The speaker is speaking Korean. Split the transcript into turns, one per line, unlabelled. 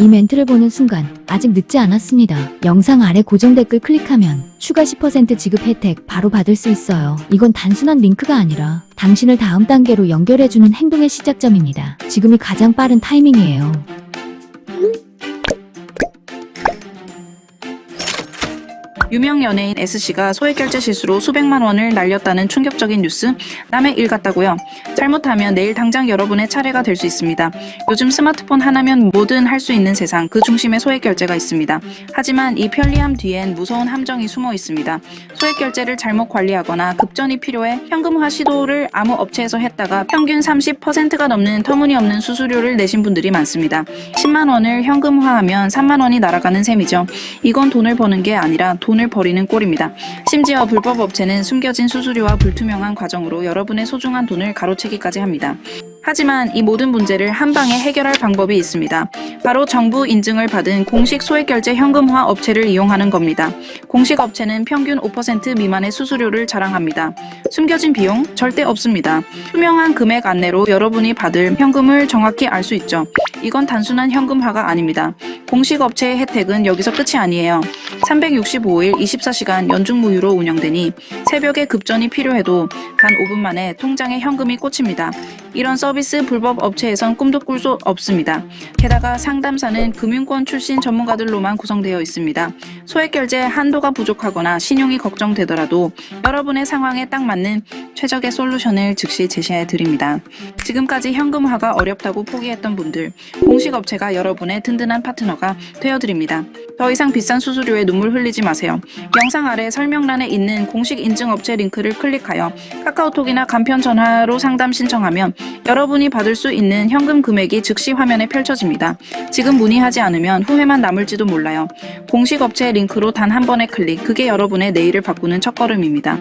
이 멘트를 보는 순간 아직 늦지 않았습니다. 영상 아래 고정 댓글 클릭하면 추가 10% 지급 혜택 바로 받을 수 있어요. 이건 단순한 링크가 아니라 당신을 다음 단계로 연결해주는 행동의 시작점입니다. 지금이 가장 빠른 타이밍이에요.
유명 연예인 S씨가 소액 결제 실수로 수백만 원을 날렸다는 충격적인 뉴스 남의 일 같다고요. 잘못하면 내일 당장 여러분의 차례가 될 수 있습니다. 요즘 스마트폰 하나면 뭐든 할 수 있는 세상 그 중심에 소액 결제가 있습니다. 하지만 이 편리함 뒤엔 무서운 함정이 숨어 있습니다. 소액 결제를 잘못 관리하거나 급전이 필요해 현금화 시도를 아무 업체에서 했다가 평균 30%가 넘는 터무니없는 수수료를 내신 분들이 많습니다. 10만 원을 현금화하면 3만 원이 날아가는 셈이죠. 이건 돈을 버는 게 아니라 돈을 버리는 꼴입니다. 심지어 불법 업체는 숨겨진 수수료와 불투명한 과정으로 여러분의 소중한 돈을 가로채기까지 합니다. 하지만 이 모든 문제를 한 방에 해결할 방법이 있습니다. 바로 정부 인증을 받은 공식 소액결제 현금화 업체를 이용하는 겁니다. 공식 업체는 평균 5% 미만의 수수료를 자랑합니다. 숨겨진 비용 절대 없습니다. 투명한 금액 안내로 여러분이 받을 현금을 정확히 알 수 있죠. 이건 단순한 현금화가 아닙니다. 공식 업체의 혜택은 여기서 끝이 아니에요. 365일 24시간 연중 무휴로 운영되니 새벽에 급전이 필요해도 단 5분 만에 통장에 현금이 꽂힙니다. 이런 서비스 불법 업체에선 꿈도 꿀 수 없습니다. 게다가 상담사는 금융권 출신 전문가들로만 구성되어 있습니다. 소액 결제 한도가 부족하거나 신용이 걱정되더라도 여러분의 상황에 딱 맞는 최적의 솔루션을 즉시 제시해 드립니다. 지금까지 현금화가 어렵다고 포기했던 분들, 공식 업체가 여러분의 든든한 파트너가 되어 드립니다. 더 이상 비싼 수수료에 눈물 흘리지 마세요. 영상 아래 설명란에 있는 공식 인증 업체 링크를 클릭하여 카카오톡이나 간편 전화로 상담 신청하면 여러분이 받을 수 있는 현금 금액이 즉시 화면에 펼쳐집니다. 지금 문의하지 않으면 후회만 남을지도 몰라요. 공식 업체 링크로 단 한 번의 클릭, 그게 여러분의 내일을 바꾸는 첫걸음입니다.